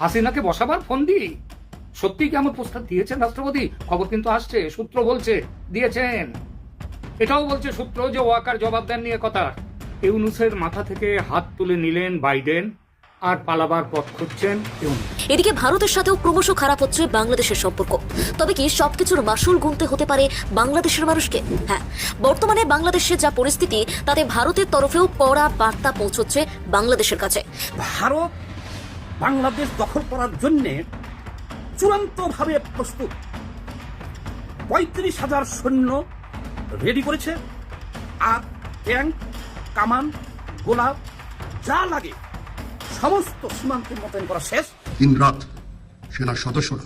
হাসিনাকে বসাবার ফোন দিই। সত্যি কি আমার প্রস্তাব দিয়েছেন রাষ্ট্রপতি? খবর কিন্তু আসছে সূত্র বলছে দিয়েছেন। এটাও বলছে সূত্র যে ওয়াকার জবাব দেন নিয়ে কথা ইউনুসের মাথা থেকে হাত তুলে নিলেন বাইডেন আর পালাবার পথ খুঁজছেন এদিকে ভারতের সাথেও ক্রমশ খারাপ হচ্ছে বাংলাদেশের সম্পর্ক। তবে কি সবকিছুর মাসুল গুনতে হতে পারে বাংলাদেশের মানুষকে? হ্যাঁ বর্তমানে বাংলাদেশের যা পরিস্থিতি তাতে ভারতের তরফেও কড়া বার্তা পৌঁছচ্ছে বাংলাদেশের কাছে। ভারত বাংলাদেশ দখল করার জন্যে চূড়ান্তভাবে প্রস্তুত। পঁয়ত্রিশ হাজার সৈন্য রেডি করেছে। আর ট্যাঙ্ক, কামান, গোলাপ, যা লাগে, সমস্ত সীমান্তে মোতায়েন করা শেষ। দিন রাত সেনার সদস্যরা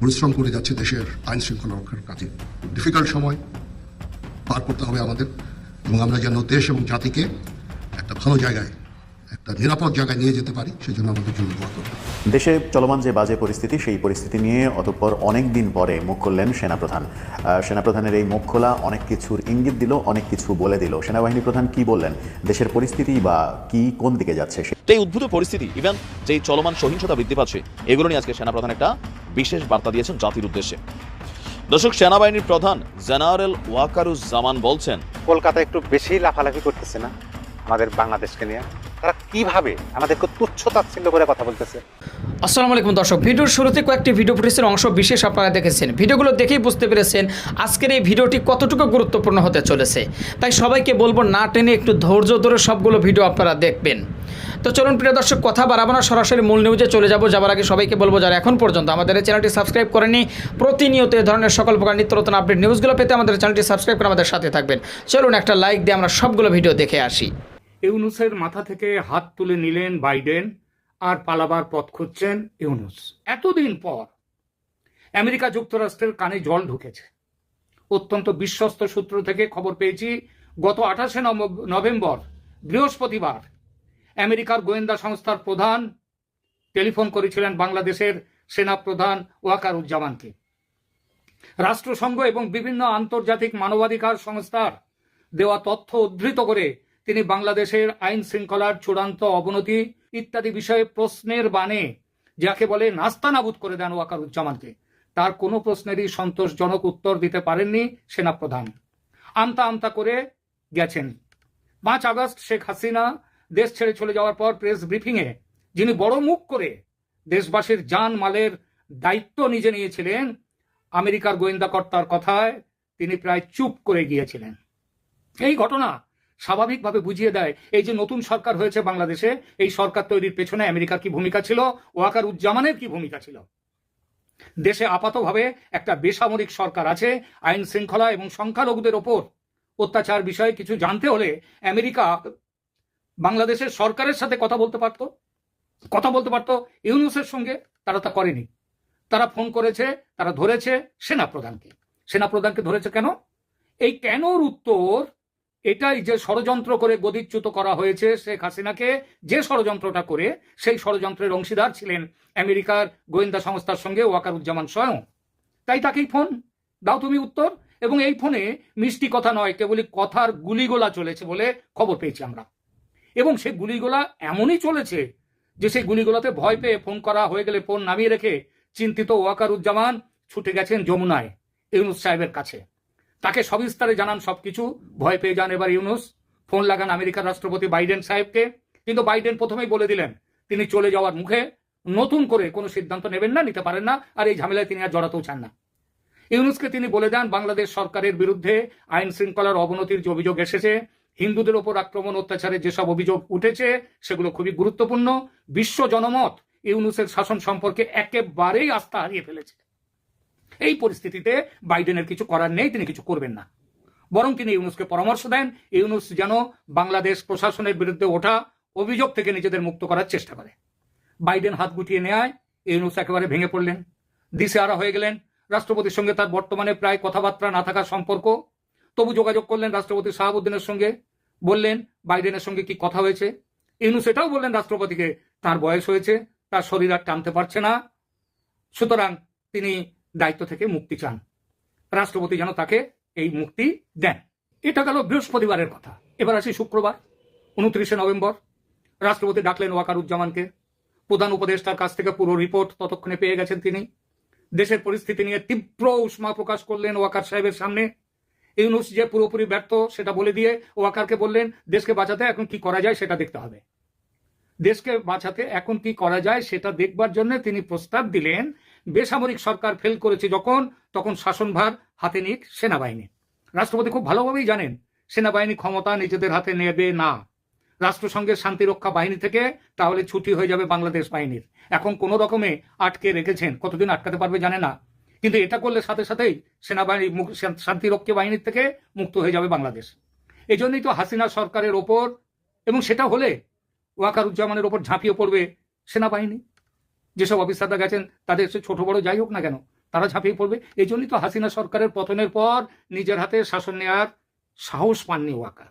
পরিশ্রম করে যাচ্ছে দেশের আইন শৃঙ্খলা রক্ষার কাজে। ডিফিকাল্ট সময়, পার করতে হবে আমাদের। এবং আমরা যেন দেশ এবং জাতিকে একটা ভালো জায়গায় নিরাপদ জায়গায় নিয়ে যেতে পারি সেজন্য আমাদের জন্য দোয়া করবেন। দেশে চলমান যে বাজে পরিস্থিতি সেই পরিস্থিতি নিয়ে অতঃপর অনেক দিন পরে মুখ খুললেন সেনাপ্রধান। সেনাপ্রধানের এই মুখ খোলা অনেক কিছুর ইঙ্গিত দিল অনেক কিছু বলে দিল। সেনাবাহিনী প্রধান কি বললেন? দেশের পরিস্থিতি বা কি কোন দিকে যাচ্ছে এই উদ্ভূত পরিস্থিতি ইভেন যে চলমান সহিংসতা বৃদ্ধি পাচ্ছে এগুলো নিয়ে আজকে সেনাপ্রধান একটা বিশেষ বার্তা দিয়েছেন জাতির উদ্দেশ্যে। দর্শক সেনাবাহিনীর প্রধান জেনারেল ওয়াকারুজ্জামান বলছেন কলকাতা একটু বেশি লাফালাফি করতেছে না আমাদের বাংলাদেশকে নিয়ে? তারা কীভাবে আমাদেরকে তুচ্ছ করে কথা বলতেছে? আসসালামু আলাইকুম দর্শক, ভিডিওর শুরুতে কয়েকটি ভিডিও ফুটেজের অংশ বিশেষ আপনারা দেখেছেন। ভিডিওগুলো দেখেই বুঝতে পেরেছেন আজকের এই ভিডিওটি কতটুকু গুরুত্বপূর্ণ হতে চলেছে। তাই সবাইকে বলব, না টেনে একটু ধৈর্য ধরে সবগুলো ভিডিও আপনারা দেখবেন। তো চলুন, প্রিয় দর্শক, কথা বাড়াবো না, সরাসরি মূল নিউজে চলে যাব। যাবার আগে সবাইকে বলব, যারা এখন পর্যন্ত আমাদের এই চ্যানেলটি সাবস্ক্রাইব করেনি প্রতিনিয়ত এই ধরনের সকল প্রকার নিত্য আপডেট নিউজগুলো পেতে আমাদের চ্যানেলটি সাবস্ক্রাইব করে আমাদের সাথে থাকবেন। চলুন, একটা লাইক দিয়ে আমরা সবগুলো ভিডিও দেখে আসি। ইউনুসের মাথা থেকে হাত তুলে নিলেন বাইডেন আর পালাবার পথ খুঁজছেন ইউনুস। এতদিন পর আমেরিকা যুক্তরাষ্ট্রের কানে জল ঢুকেছে। অত্যন্ত বিশ্বস্ত সূত্র থেকে খবর পেয়েছি, গত আঠাশে নভেম্বর, বৃহস্পতিবার আমেরিকার গোয়েন্দা সংস্থার প্রধান টেলিফোন করেছিলেন বাংলাদেশের সেনা প্রধান ওয়াকারুজ্জামানকে। রাষ্ট্রসংঘ এবং বিভিন্ন আন্তর্জাতিক মানবাধিকার সংস্থার দেওয়া তথ্য উদ্ধৃত করে তিনি বাংলাদেশের আইন শৃঙ্খলার চূড়ান্ত অবনতি ইত্যাদি বিষয়ে প্রশ্নের বাণে যাকে বলে নাস্তানাবুদ করে দেন ওয়াকারুজ্জামানকে। তার কোনো প্রশ্নেরই সন্তোষজনক উত্তর দিতে পারেননি সেনাপ্রধান। আমতা আমতা করে গেছেন। পাঁচ আগস্ট শেখ হাসিনা দেশ ছেড়ে চলে যাওয়ার পর প্রেস ব্রিফিংয়ে যিনি বড় মুখ করে দেশবাসীর জান মালের দায়িত্ব নিজে নিয়েছিলেন, আমেরিকার গোয়েন্দা কর্তার কথায় তিনি প্রায় চুপ করে গিয়েছিলেন। এই ঘটনা স্বাভাবিকভাবে বুঝিয়ে দেয়, এই যে নতুন সরকার হয়েছে বাংলাদেশে, এই সরকার তৈরির পেছনে আমেরিকার কি ভূমিকা ছিল ওয়াকার উজ্জামানের কি ভূমিকা ছিল? দেশে আপাতভাবে একটা বেসামরিক সরকার আছে, আইন শৃঙ্খলা এবং সংখ্যালঘুদের ওপর অত্যাচার বিষয়ে কিছু জানতে হলে আমেরিকা বাংলাদেশের সরকারের সাথে কথা বলতে পারত। কথা বলতে পারত ইউনুসের সঙ্গে, তারা তা করেনি। তারা ফোন করেছে, তারা ধরেছে সেনাপ্রধানকে। সেনাপ্রধানকে ধরেছে কেন? এই কেনর উত্তর এটাই যে ষড়যন্ত্র করে গদিচ্যুত করা হয়েছে শেখ হাসিনাকে, যে ষড়যন্ত্রটা করে সেই ষড়যন্ত্রের অংশীদার ছিলেন আমেরিকার গোয়েন্দা সংস্থার সঙ্গে ওয়াকারুজ্জামান স্বয়ং। তাই তাকেই ফোন, দাও তুমি উত্তর। এবং এই ফোনে মিষ্টি কথা নয়, কেবলই কথার গুলিগোলা চলেছে বলে খবর পেয়েছি আমরা। এবং সেই গুলিগোলা এমনই চলেছে যে সেই গুলিগোলাতে ভয় পেয়ে ফোন করা হয়ে গেলে ফোন নামিয়ে রেখে চিন্তিত ওয়াকারুজ্জামান ছুটে গেছেন যমুনায়, ইউনুস সাহেবের কাছে। তাকে সবিস্তারে জানান সবকিছু। ভয় পেয়ে যান এবার ইউনুস। ফোন লাগান আমেরিকার রাষ্ট্রপতি বাইডেন সাহেবকে। কিন্তু বাইডেন প্রথমেই বলে দিলেন, তিনি চলে যাওয়ার মুখে নতুন করে কোনো সিদ্ধান্ত নেবেন না, নিতে পারেন না, আর এই ঝামেলায় তিনি আর জড়াতেও চান না। ইউনুসকে তিনি বলে দেন, বাংলাদেশ সরকারের বিরুদ্ধে আইন শৃঙ্খলার অবনতির যে অভিযোগ এসেছে, হিন্দুদের ওপর আক্রমণ অত্যাচারের যেসব অভিযোগ উঠেছে, সেগুলো খুবই গুরুত্বপূর্ণ। বিশ্ব জনমত ইউনুসের শাসন সম্পর্কে একেবারেই আস্থা হারিয়ে ফেলেছে। এই পরিস্থিতিতে বাইডেনের কিছু করার নেই, তিনি কিছু করবেন না। বরং তিনি ইউনুসকে পরামর্শ দেন, ইউনুস যেন বাংলাদেশ প্রশাসনের বিরুদ্ধে ওঠা অভিযোগ থেকে নিজেদের মুক্ত করার চেষ্টা করে। বাইডেন হাত গুটিয়ে নেয় ইউনুস একেবারে ভেঙে পড়লেন। দিশেহারা হয়ে গেলেন। রাষ্ট্রপতির সঙ্গে তার বর্তমানে প্রায় কথাবার্তা না থাকার সম্পর্ক। তবু যোগাযোগ করলেন রাষ্ট্রপতি শাহাবুদ্দিনের সঙ্গে। বললেন, বাইডেনের সঙ্গে কি কথা হয়েছে? ইউনুস এটাও বললেন রাষ্ট্রপতিকে, তার বয়স হয়েছে, তার শরীর আর টানতে পারছে না। সুতরাং তিনি দায়িত্ব থেকে মুক্তি চান। রাষ্ট্রপতি যেন তাকে এই মুক্তি দেন। এটা গেল বৃহস্পতিবারের কথা। এবার আসি শুক্রবার, উনত্রিশে নভেম্বর। রাষ্ট্রপতি ডাকলেন ওয়াকারুজ্জামানকে। প্রধান উপদেষ্টার কাছ থেকে পুরো রিপোর্ট ততক্ষণে পেয়ে গেছেন তিনি। দেশের পরিস্থিতি নিয়ে তীব্র উষ্মা প্রকাশ করলেন ওয়াকার সাহেবের সামনে। ইউনুস যে পুরোপুরি ব্যর্থ, সেটা বলে দিয়ে ওয়াকারকে বললেন, দেশকে বাঁচাতে এখন কি করা যায় সেটা দেখতে হবে। দেশকে বাঁচাতে এখন কি করা যায় সেটা দেখবার জন্য তিনি প্রস্তাব দিলেন বেসামরিক সরকার ফেল করেছে যখন, তখন শাসনভার হাতে নিক সেনাবাহিনী। রাষ্ট্রপতি খুব ভালোভাবেই জানেন, সেনাবাহিনী ক্ষমতা নিজেদের হাতে নেবে না। রাষ্ট্রসংঘের শান্তিরক্ষা বাহিনী থেকে তাহলে ছুটি হয়ে যাবে বাংলাদেশ বাহিনীর। এখন কোনো রকমে আটকে রেখেছেন, কতদিন আটকাতে পারবে জানে না। কিন্তু এটা করলে সাথে সাথেই সেনাবাহিনী শান্তিরক্ষী বাহিনীর থেকে মুক্ত হয়ে যাবে বাংলাদেশ। এই জন্যই তো হাসিনা সরকারের ওপর এবং সেটা হলে ওয়াকারুজ্জামানের ওপর ঝাঁপিয়ে পড়বে সেনাবাহিনী। যেসব অফিসাররা গেছেন, তাদের সে ছোট বড় যাই হোক না কেন, তারা ঝাঁপিয়ে পড়বে। এই জন্যই তো হাসিনা সরকারের পতনের পর নিজের হাতে শাসন নেওয়ার সাহস পাননি ওয়াকার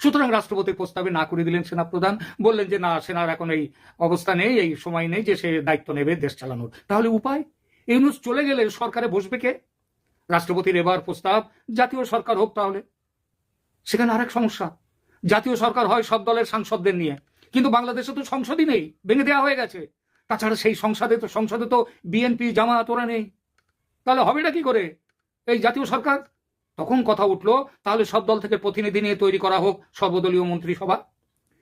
সুতরাং রাষ্ট্রপতির প্রস্তাবে না করে দিলেন সেনাপ্রধান, বললেন যে, না, সেনার এখন এই অবস্থা নেই, এই সময় নেই যে সে দায়িত্ব নেবে দেশ চালানোর। তাহলে উপায়? ইউনুস চলে গেলে সরকারে বসবে কে? রাষ্ট্রপতির এবার প্রস্তাব, জাতীয় সরকার হোক তাহলে। সেখানে আরেক সমস্যা, জাতীয় সরকার হয় সব দলের সাংসদদের নিয়ে, কিন্তু বাংলাদেশে তো সংসদই নেই, ভেঙে দেওয়া হয়ে গেছে। তাছাড়া সেই সংসদে তো সংসদে তো বিএনপি জামায়াত ওরা নেই। তাহলে হবেটা কি করে? এই জাতীয় সরকার? তখন কথা উঠল, তাহলে সব দল থেকে প্রতিনিধি নিয়ে তৈরি করা হোক সর্বদলীয় মন্ত্রিসভা।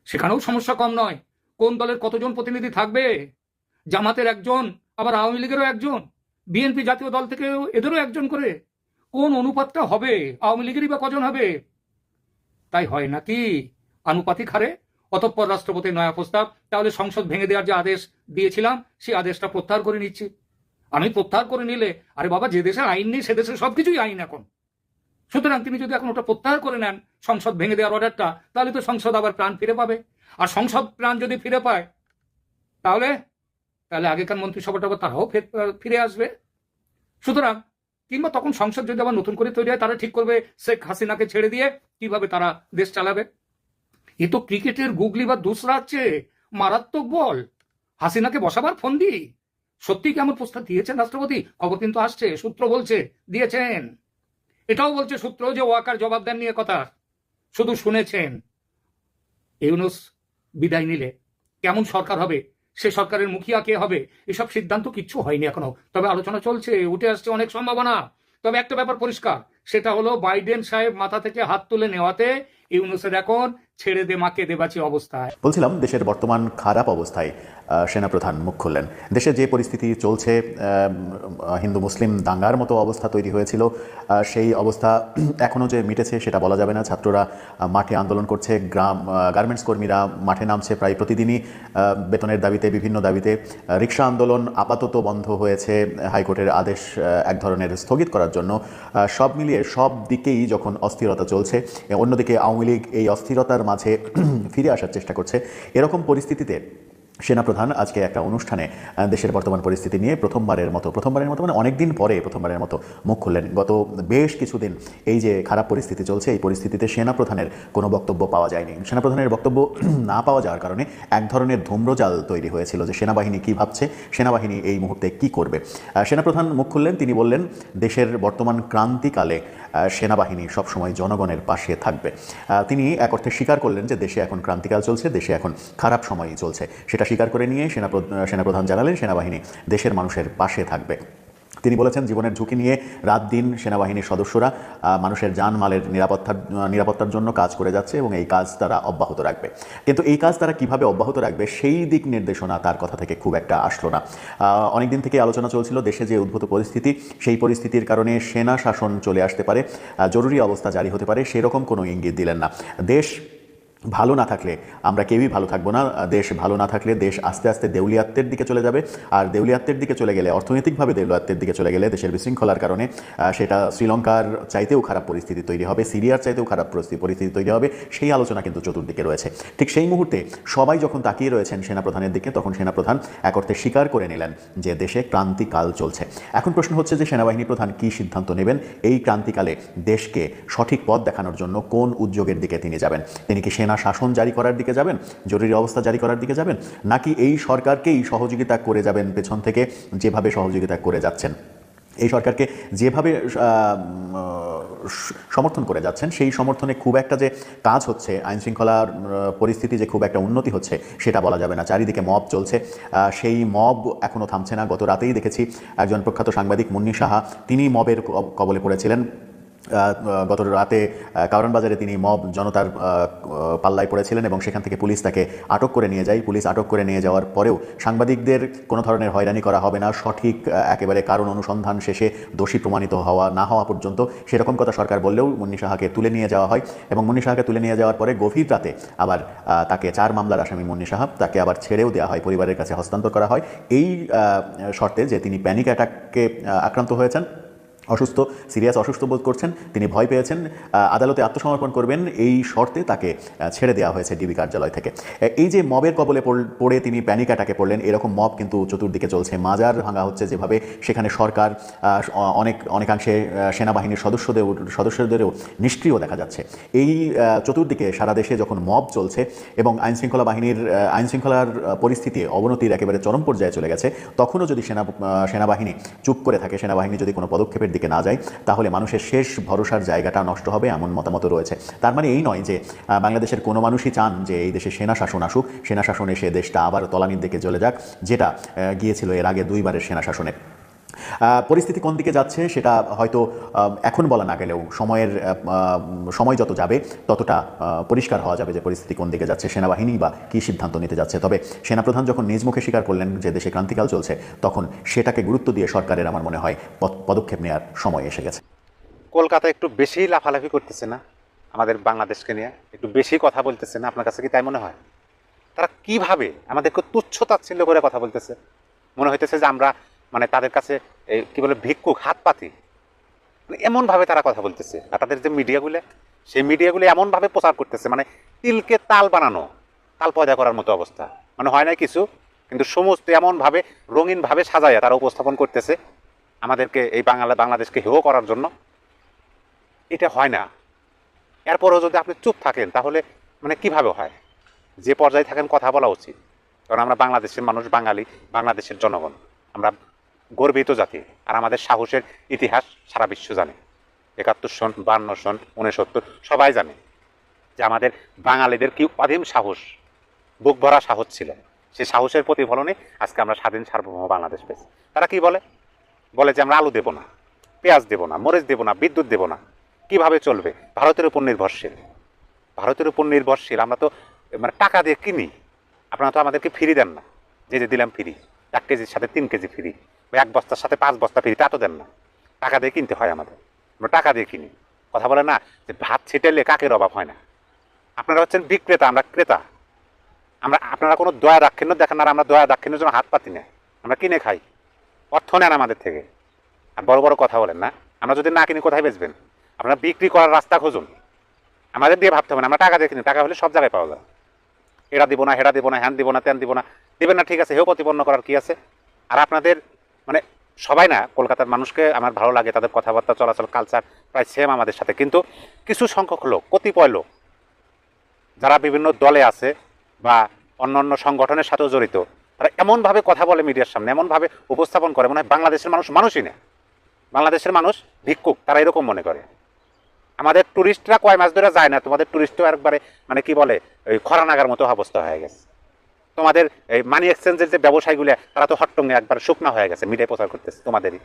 সেখানেও সমস্যা কম নয়। কোন দলের কতজন প্রতিনিধি থাকবে? জামাতের একজন, আবার আওয়ামী লীগেরও একজন বিএনপি জাতীয় দল থেকে এদেরও একজন করে। কোন অনুপাতটা হবে? আওয়ামী লীগেরই বা কজন হবে? তাই হয় নাকি আনুপাতিক হারে অতঃপর রাষ্ট্রপতির নয়া প্রস্তাব, তাহলে সংসদ ভেঙে দেওয়ার যে আদেশ দিয়েছিলাম সেই আদেশটা প্রত্যাহার করে নিচ্ছি। আমি প্রত্যাহার করে নিলে, আরে বাবা, যে দেশে আইন নেই, সে দেশে সবকিছুই আইন এখন। সুতরাং তিনি যদি এখন ওটা প্রত্যাহার করে নেন, সংসদ ভেঙে দেওয়ার অর্ডারটা, তাহলে তো সংসদ আবার প্রাণ ফিরে পাবে। আর সংসদ প্রাণ যদি ফিরে পায়, তাহলে তাহলে আগেকার মন্ত্রিসভাটা তারাও ফিরে আসবে। সুতরাং, কিংবা তখন সংসদ যদি আবার নতুন করে তৈরি হয়, তারা ঠিক করবে শেখ হাসিনাকে ছেড়ে দিয়ে কীভাবে তারা দেশ চালাবে। এ তো ক্রিকেটের গুগলি বা দুসরা হচ্ছে মারাত্মক বল। হাসিনাকে বসাবার ফোন দি সত্যি কি আমার প্রস্তাব দিয়েছেন রাষ্ট্রপতি? খবর কিন্তু আসছে, সূত্র বলছে, দিয়েছেন। এটাও বলছে সূত্র যে ওয়াকার জবাব দেন নিয়ে কথা। শুধু শুনেছেন। ইউনুস বিদায় নিলে কেমন সরকার হবে? সে সরকারের মুখিয়া কে হবে? এসব সিদ্ধান্ত কিচ্ছু হয়নি এখনও। তবে আলোচনা চলছে, উঠে আসছে অনেক সম্ভাবনা। তবে একটা ব্যাপার পরিষ্কার, সেটা হলো বাইডেন সাহেব মাথা থেকে হাত তুলে নেওয়াতে ইউনুসের এখন ছেড়ে দে মাকে দেবাচি অবস্থায়। বলছিলাম দেশের বর্তমান খারাপ অবস্থায়। সেনাপ্রধান মুখ খুললেন। দেশে যে পরিস্থিতি চলছে হিন্দু মুসলিম দাঙ্গার মতো অবস্থা তৈরি হয়েছিল সেই অবস্থা এখনও যে মিটেছে সেটা বলা যাবে না। ছাত্ররা মাঠে আন্দোলন করছে, গ্রাম গার্মেন্টস কর্মীরা মাঠে নামছে প্রায় প্রতিদিনই বেতনের দাবিতে, বিভিন্ন দাবিতে রিক্সা আন্দোলন আপাতত বন্ধ হয়েছে হাইকোর্টের আদেশ এক ধরনের স্থগিত করার জন্য। সব মিলিয়ে সব দিকেই যখন অস্থিরতা চলছে, অন্যদিকে আওয়ামী লীগ এই অস্থিরতার মাঝে ফিরে আসার চেষ্টা করছে। এরকম পরিস্থিতিতে সেনাপ্রধান আজকে একটা অনুষ্ঠানে দেশের বর্তমান পরিস্থিতি নিয়ে প্রথমবারের মতো প্রথমবারের মতো মানে অনেক দিন পরে প্রথমবারের মতো মুখ খুললেন। গত বেশ কিছুদিন এই যে খারাপ পরিস্থিতি চলছে, এই পরিস্থিতিতে সেনাপ্রধানের কোনো বক্তব্য পাওয়া যায়নি। সেনাপ্রধানের বক্তব্য না পাওয়া যাওয়ার কারণে এক ধরনের ধূম্রজাল তৈরি হয়েছিল যে সেনাবাহিনী কি ভাবছে, সেনাবাহিনী এই মুহূর্তে কি করবে। সেনাপ্রধান মুখ খুললেন, তিনি বললেন, দেশের বর্তমান ক্রান্তিকালে সেনাবাহিনী সবসময় জনগণের পাশে থাকবে। তিনি এক অর্থে স্বীকার করলেন যে দেশে এখন ক্রান্তিকাল চলছে, দেশে এখন খারাপ সময়ই চলছে। সেটা স্বীকার করে নিয়ে সেনা সেনাপ্রধান জানালেন, সেনাবাহিনী দেশের মানুষের পাশে থাকবে। তিনি বলেছেন, জীবনের ঝুঁকি নিয়ে রাত দিন সেনাবাহিনীর সদস্যরা মানুষের জানমালের নিরাপত্তার নিরাপত্তার জন্য কাজ করে যাচ্ছে এবং এই কাজ তারা অব্যাহত রাখবে। কিন্তু এই কাজ তারা কীভাবে অব্যাহত রাখবে, সেই দিক নির্দেশনা তার কথা থেকে খুব একটা আসলো না। অনেকদিন থেকে আলোচনা চলছিল দেশে যে উদ্ভূত পরিস্থিতি, সেই পরিস্থিতির কারণে সেনা শাসন চলে আসতে পারে। জরুরি অবস্থা জারি হতে পারে, সেরকম কোনো ইঙ্গিত দিলেন না। দেশ ভালো না থাকলে আমরা কেউই ভালো থাকব না। দেশ ভালো না থাকলে দেশ আস্তে আস্তে দেউলিয়াত্বের দিকে চলে যাবে। আর দেউলিয়াত্বের দিকে চলে গেলে, অর্থনৈতিকভাবে দেউলিয়াত্বের দিকে চলে গেলে দেশের বিশৃঙ্খলার কারণে সেটা শ্রীলঙ্কার চাইতেও খারাপ পরিস্থিতি তৈরি হবে, সিরিয়ার চাইতেও খারাপ পরিস্থিতি পরিস্থিতি তৈরি হবে। সেই আলোচনা কিন্তু চতুর্দিকে রয়েছে। ঠিক সেই মুহূর্তে সবাই যখন তাকিয়ে রয়েছেন সেনাপ্রধানের দিকে, তখন সেনাপ্রধান এক অর্থে স্বীকার করে নিলেন যে দেশে ক্রান্তিকাল চলছে। এখন প্রশ্ন হচ্ছে যে সেনাবাহিনী প্রধান কী সিদ্ধান্ত নেবেন? এই ক্রান্তিকালে দেশকে সঠিক পথ দেখানোর জন্য কোন উদ্যোগের দিকে তিনি যাবেন? তিনি কি সেনা শাসন জারি করার দিকে যাবেন, জরুরি অবস্থা জারি করার দিকে যাবেন, নাকি এই সরকারকেই সহযোগিতা করে যাবেন পেছন থেকে যেভাবে সহযোগিতা করে যাচ্ছেন? এই সরকারকে যেভাবে সমর্থন করে যাচ্ছেন, সেই সমর্থনে খুব একটা যে কাজ হচ্ছে আইন শৃঙ্খলার পরিস্থিতি যে খুব একটা উন্নতি হচ্ছে, সেটা বলা যাবে না। চারিদিকে মব চলছে সেই মব এখনও থামছে না। গত রাতেই দেখেছি একজন প্রখ্যাত সাংবাদিক মুন্নি সাহা, তিনি মবের কবলে পড়েছিলেন। গত রাতে আহ, কারণ বাজারে তিনি মব জনতার পাল্লায় পড়েছিলেন এবং সেখান থেকে পুলিশ তাকে আটক করে নিয়ে যায়। পুলিশ আটক করে নিয়ে যাওয়ার পরেও সাংবাদিকদের কোনো ধরনের হয়রানি করা হবে না। সঠিক একেবারে কারণ অনুসন্ধান শেষে দোষী প্রমাণিত হওয়া না হওয়া পর্যন্ত সেরকম কথা সরকার বললেও মুন্নি সাহাকে তুলে নিয়ে যাওয়া হয় এবং মুন্নি সাহাকে তুলে নিয়ে যাওয়ার পরে গভীর রাতে আবার তাকে চার মামলার আসামি মুন্নি সাহা তাকে আবার ছেড়েও দেওয়া হয় পরিবারের কাছে হস্তান্তর করা হয়। এই শর্তে যে তিনি প্যানিক অ্যাটাককে আক্রান্ত হয়েছেন অসুস্থ সিরিয়াস অসুস্থ বোধ করছেন তিনি ভয় পেয়েছেন আদালতে আত্মসমর্পণ করবেন এই শর্তে তাকে ছেড়ে দেওয়া হয়েছে ডিবি কার্যালয় থেকে। এই যে মবের কবলে পড়- তিনি প্যানিক অ্যাটাকে পড়লেন এরকম মব কিন্তু চতুর্দিকে চলছে। মাজার ভাঙা হচ্ছে যেভাবে সেখানে সরকার অনেক অনেকাংশে সেনাবাহিনীর সদস্যদের সদস্যদেরও নিষ্ক্রিয় দেখা যাচ্ছে। এই চতুর্দিকে সারা দেশে যখন মব চলছে এবং আইন শৃঙ্খলা বাহিনীর আহ, আইন শৃঙ্খলার পরিস্থিতি অবনতির একেবারে চরম পর্যায়ে চলে গেছে তখনও যদি সেনা সেনাবাহিনী চুপ করে থাকে সেনাবাহিনী যদি কোনো পদক্ষেপের দিকে না যায়, তাহলে মানুষের শেষ ভরসার জায়গাটা নষ্ট হবে এমন মতামত রয়েছে। তার মানে এই নয় যে বাংলাদেশের কোনো মানুষই চান যে এই দেশে সেনা শাসন আসুক, সেনা শাসন এসে দেশটা আবার তলানির দিকে চলে যাক, যেটা গিয়েছিল এর আগে দুইবারের সেনা শাসনে। পরিস্থিতি কোন দিকে যাচ্ছে সেটা হয়তো এখন বলা না গেলেও সময়ের সময় যত যাবে ততটা পরিষ্কার হওয়া যাবে যে পরিস্থিতি কোন দিকে যাচ্ছে সেনাবাহিনী বা কী সিদ্ধান্ত নিতে যাচ্ছে। তবে সেনাপ্রধান যখন নিজ মুখে স্বীকার করলেন যে দেশে ক্রান্তিকাল চলছে, তখন সেটাকে গুরুত্ব দিয়ে সরকারের আমার মনে হয় পদ- পদক্ষেপ নেওয়ার সময় এসে গেছে। কলকাতা একটু বেশি লাফালাফি করতেছে না আমাদের বাংলাদেশকে নিয়ে? একটু বেশি কথা বলতেছে না আপনার কাছে কি তাই মনে হয়? তারা কীভাবে আমাদেরকে তুচ্ছ তাচ্ছিল্য করে কথা বলতেছে? মনে হইতেছে যে আমরা মানে তাদের কাছে কি বলে, ভিক্ষুক হাত পাতি মানে এমনভাবে তারা কথা বলতেছে। আর তাদের যে মিডিয়াগুলো, সেই মিডিয়াগুলো এমনভাবে প্রচার করতেছে মানে তিলকে তাল বানানো, তাল পয়দা করার মতো অবস্থা। মানে হয় না কিছু, কিন্তু সমস্ত এমনভাবে, রঙিনভাবে সাজাইয়া তারা উপস্থাপন করতেছে আমাদেরকে, এই বাংলা, বাংলাদেশকে হেয় করার জন্য। এটা হয় না। এরপরেও যদি আপনি চুপ থাকেন, তাহলে মানে কীভাবে হয়? যে পর্যায়ে থাকেন, কথা বলা উচিত। কারণ আমরা বাংলাদেশের মানুষ, বাঙালি, বাংলাদেশের জনগণ। আমরা গর্বিত জাতি আর আমাদের সাহসের ইতিহাস সারা বিশ্ব জানে। একাত্তর সন, বান্ন সন উনসত্তর সবাই জানে যে আমাদের বাঙালিদের কি অধীম সাহস, বুক ভরা সাহস ছিল। সেই সাহসের প্রতিফলনে আজকে আমরা স্বাধীন সার্বভৌম বাংলাদেশ পেয়েছি। তারা কি বলে? বলে যে আমরা আলু দেবো না, পেঁয়াজ দেবো না, মরিচ দেবো না, বিদ্যুৎ দেবো না। কীভাবে চলবে? ভারতের উপর নির্ভরশীল। ভারতের উপর নির্ভরশীল, আমরা তো মানে টাকা দিয়ে কিনি। আপনারা তো আমাদেরকে ফ্রি দেন না। যে যে দিলাম ফ্রি এক কেজির সাথে তিন কেজি ফ্রি এক বস্তার সাথে পাঁচ বস্তা ফ্রি তা তো দেন না। টাকা দিয়ে কিনতে হয় আমাদের। আমরা টাকা দিয়ে কিনি। কথা বলে না যে ভাত ছিটাইলে কাকের অভাব হয় না। আপনারা হচ্ছেন বিক্রেতা, আমরা ক্রেতা। আমরা, আপনারা কোনো দয়া দাক্ষিণ্য দেখেন না আমরা দয়া দাক্ষিণ্যের জন্য হাত পাতি না। আমরা কিনে খাই। অর্থ নেন আমাদের থেকে। আর বড় বড় কথা বলেন না। আমরা যদি না কিনি, কোথায় বেচবেন? আপনারা বিক্রি করার রাস্তা খুঁজুন। আমাদের দিয়ে ভাবতে হবে না, আমরা টাকা দিয়ে কিনি। টাকা হলে সব জায়গায় পাওয়া যায়। এরা দিব না হেটা দিব না, হ্যান দিব না, ত্যান দিব না। দেবেন না, ঠিক আছে হেও প্রতিপন্ন করার কি আছে? আর আপনাদের মানে সবাই না, কলকাতার মানুষকে আমার ভালো লাগে, তাদের কথাবার্তা, চলাচল কালচার প্রায় সেম আমাদের সাথে। কিন্তু কিছু সংখ্যক লোক, কতিপয় লোক, যারা বিভিন্ন দলে আছে বা অন্য অন্য সংগঠনের সাথেও জড়িত, তারা এমনভাবে কথা বলে মিডিয়ার সামনে, এমনভাবে উপস্থাপন করে, মনে হয় বাংলাদেশের মানুষ মানুষই না। বাংলাদেশের মানুষ ভিক্ষুক, তারা এরকম মনে করে। আমাদের টুরিস্টরা কয় মাস ধরে যায় না, তোমাদের টুরিস্টও একবারে মানে কি বলে, ওই খরা নাগার মতো অবস্থা হয়ে গেছে। তোমাদের এই মানি এক্সচেঞ্জের যে ব্যবসায়ীগুলো, তারা তো হট্টঙ্গে একবার শুকনা হয়ে গেছে, মিডিয়ায় প্রচার করতেছে তোমাদেরই।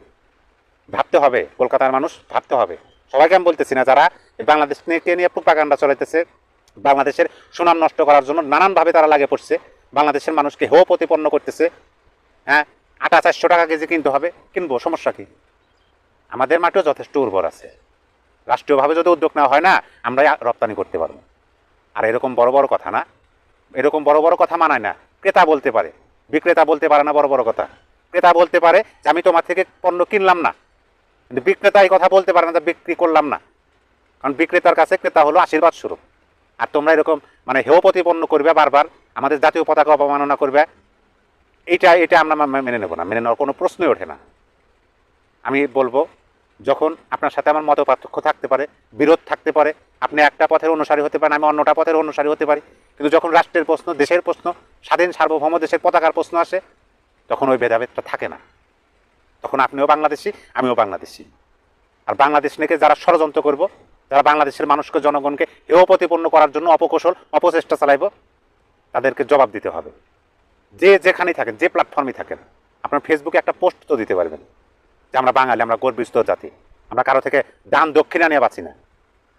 ভাবতে হবে, কলকাতার মানুষ ভাবতে হবে। সবাইকে আমি বলতেছি না, যারা বাংলাদেশ নিয়ে প্রোপাগান্ডা চলাইতেছে, বাংলাদেশের সুনাম নষ্ট করার জন্য নানানভাবে তারা লাগে পড়ছে। বাংলাদেশের মানুষকে হেও প্রতিপন্ন করতেছে। হ্যাঁ আটা চারশো টাকা কেজি কিনতে হবে, কিনবো, সমস্যা কি? আমাদের মাটিও যথেষ্ট উর্বর আছে। রাষ্ট্রীয়ভাবে যদি উদ্যোগ নেওয়া হয় না আমরা রপ্তানি করতে পারব। আর এরকম বড় বড় কথা না। এরকম বড় বড় কথা মানায় না। ক্রেতা বলতে পারে, বিক্রেতা বলতে পারে না বড় বড় কথা। ক্রেতা বলতে পারে যে, আমি তোমার থেকে পণ্য কিনলাম না। কিন্তু বিক্রেতা এই কথা বলতে পারে না যে, বিক্রি করলাম না। কারণ বিক্রেতার কাছে ক্রেতা হলো আশীর্বাদ স্বরূপ। আর তোমরা এরকম মানে হেয় প্রতিপন্ন করবে বারবার, আমাদের জাতীয় পতাকা অবমাননা করবে। এইটা, এটা আমরা মেনে নেব না, মেনে নেওয়ার কোনো প্রশ্নই ওঠে না। আমি বলব যখন আপনার সাথে আমার মত পার্থক্য থাকতে পারে, বিরোধ থাকতে পারে, আপনি একটা পথের অনুসারী হতে পারেন, আমি অন্যটা পথের অনুসারী হতে পারি। কিন্তু যখন রাষ্ট্রের প্রশ্ন, দেশের প্রশ্ন, স্বাধীন সার্বভৌম দেশের পতাকার প্রশ্ন আসে, তখন ওই ভেদাভেদটা থাকে না। তখন আপনিও বাংলাদেশি, আমিও বাংলাদেশি। আর বাংলাদেশ নিয়ে যারা ষড়যন্ত্র করব, যারা বাংলাদেশের মানুষকে, জনগণকে হেয় প্রতিপন্ন করার জন্য অপকৌশল, অপচেষ্টা চালাইব, তাদেরকে জবাব দিতে হবে। যে যেখানেই থাকেন, যে প্ল্যাটফর্মে থাকেন, আপনার ফেসবুকে একটা পোস্ট তো দিতে পারবেন। যে আমরা বাঙালি, আমরা গর্বিত জাতি। আমরা কারও থেকে দান দক্ষিণা নিয়ে বাঁচি না।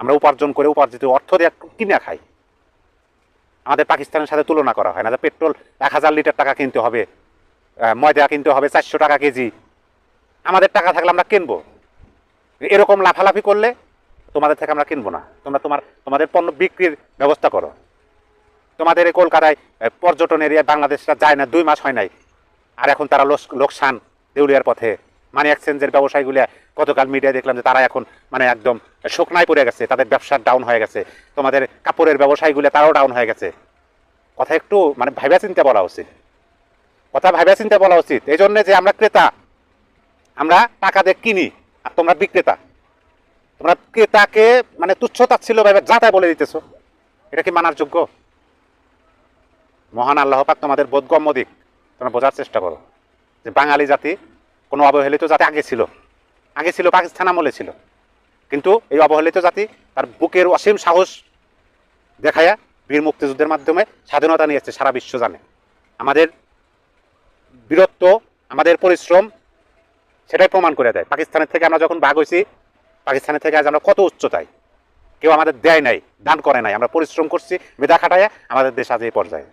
আমরা উপার্জন করে উপার্জিত অর্থ দিয়ে কিনে খাই। আমাদের পাকিস্তানের সাথে তুলনা করা হয় না যে পেট্রোল এক হাজার লিটার টাকা কিনতে হবে ময়দা কিনতে হবে, চারশো টাকা কেজি। আমাদের টাকা থাকলে আমরা কিনবো। এরকম লাফালাফি করলে তোমাদের থেকে আমরা কিনবো না। তোমরা তোমার, তোমাদের পণ্য বিক্রির ব্যবস্থা করো। তোমাদের এই কলকাতায় পর্যটন এরিয়ায় বাংলাদেশরা যায় না, দুই মাস হয় নাই। আর এখন তারা লোকসান দেউলিয়ার পথে। মানি এক্সচেঞ্জের ব্যবসায়ীগুলো গতকাল মিডিয়ায় দেখলাম যে তারা এখন মানে একদম শুকনায় পড়ে গেছে, তাদের ব্যবসা ডাউন হয়ে গেছে, তোমাদের কাপড়ের ব্যবসায়ীগুলো তারাও ডাউন হয়ে গেছে। কথা একটু মানে ভাইবা চিন্তা বলা উচিত। কথা ভাইবা চিন্তা বলা উচিত। এই জন্য যে আমরা ক্রেতা, আমরা টাকা দিয়ে কিনি, আর তোমরা বিক্রেতা। তোমরা ক্রেতাকে মানে তুচ্ছ তাচ্ছিল ভাবে যাতায় বলে দিতেছ। এটা কি মানার যোগ্য? মহান আল্লাহ পাক তোমাদের বোধগম্য দিক, তোমরা বোঝার চেষ্টা করো। যে বাঙালি জাতি কোনো অবহেলিত জাতি আগে ছিল। আগে ছিল পাকিস্তান আমলে ছিল। কিন্তু এই অবহেলিত জাতি তার বুকের অসীম সাহস দেখায়া বীর মুক্তিযুদ্ধের মাধ্যমে স্বাধীনতা নিয়েছে সারা বিশ্ব জানে। আমাদের বীরত্ব, আমাদের পরিশ্রম সেটাই প্রমাণ করে দেয়। পাকিস্তানের থেকে আমরা যখন ভাগ হয়েছি, পাকিস্তানের থেকে আজ আমরা কত উচ্চতায়। কেউ আমাদের দেয় নাই, দান করে নাই। আমরা পরিশ্রম করছি, মেধা খাটাইয়া আমাদের দেশ আজ এই পর্যায়ে।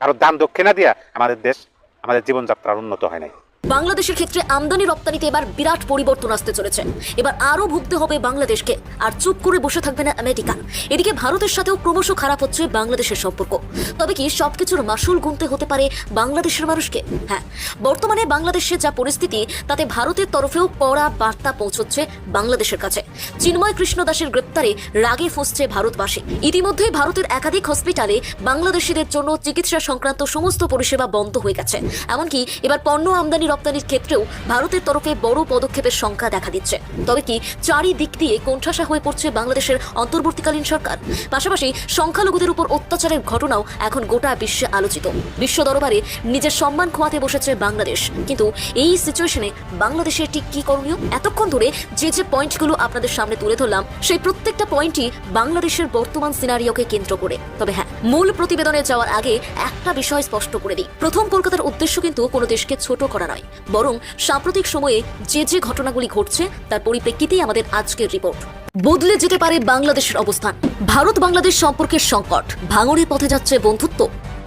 কারও দান দক্ষিণা দিয়া আমাদের দেশ, আমাদের জীবনযাত্রার উন্নত হয় নাই। বাংলাদেশের ক্ষেত্রে আমদানি রপ্তানিতে এবার বিরাট পরিবর্তন আসতে চলেছে। এবার আরও ভুগতে হবে বাংলাদেশকে। আর চুপ করে বসে থাকবে না আমেরিকা এদিকে ভারতের সাথেও ক্রমশ খারাপ হচ্ছে বাংলাদেশের সম্পর্ক। তবে কি সবকিছুর মাসুল গুনতে হতে পারে বাংলাদেশের মানুষকে? হ্যাঁ বর্তমানে বাংলাদেশে যা পরিস্থিতি, তাতে ভারতের তরফেও কড়া বার্তা পৌঁছচ্ছে বাংলাদেশের কাছে। চিন্ময় কৃষ্ণ দাসের গ্রেপ্তারে রাগে ফুসছে ভারতবাসী। ইতিমধ্যে ভারতের একাধিক হসপিটালে বাংলাদেশিদের জন্য চিকিৎসা সংক্রান্ত সমস্ত পরিষেবা বন্ধ হয়ে গেছে। এমনকি এবার পণ্য আমদানি রপ্তানির ক্ষেত্রেও ভারতের তরফে বড় পদক্ষেপের সংখ্যা দেখা দিচ্ছে। তবে কি চারিদিক দিয়ে কোণঠাসা হয়ে পড়ছে বাংলাদেশের অন্তর্বর্তীকালীন সরকার? পাশাপাশি সংখ্যালঘুদের উপর অত্যাচারের ঘটনাও এখন গোটা বিশ্বে আলোচিত। বিশ্ব দরবারে নিজের সম্মান খোয়াতে বসেছে বাংলাদেশ। কিন্তু এই সিচুয়েশনে বাংলাদেশের ঠিক কি করণীয়? এতক্ষণ ধরে যে যে পয়েন্টগুলো আপনাদের সামনে তুলে ধরলাম, সেই প্রত্যেকটা পয়েন্টই বাংলাদেশের বর্তমান সিনারিওকে কেন্দ্র করে। তবে হ্যাঁ মূল প্রতিবেদনে যাওয়ার আগে একটা বিষয় স্পষ্ট করে দিই। প্রথম কলকাতার উদ্দেশ্য কিন্তু কোনো দেশকে ছোট করা নয়। বরং সাম্প্রতিক সময়ে যে যে ঘটনাগুলি ঘটছে তার পরিপ্রেক্ষিতেই আমাদের আজকের রিপোর্ট। বদলে যেতে পারে বাংলাদেশের অবস্থান। ভারত বাংলাদেশ সম্পর্কের সংকট। ভাঙনের পথে যাচ্ছে বন্ধুত্ব।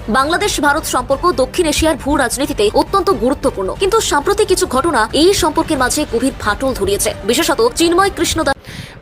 বাংলাদেশ ভারত সম্পর্ক দক্ষিণ এশিয়ার ভূ রাজনীতিতে অত্যন্ত গুরুত্বপূর্ণ। কিন্তু সাম্প্রতিক কিছু ঘটনা এই সম্পর্কের মাঝে গভীর ফাটল ধরিয়েছে। বিশেষত চিন্ময় কৃষ্ণ দাস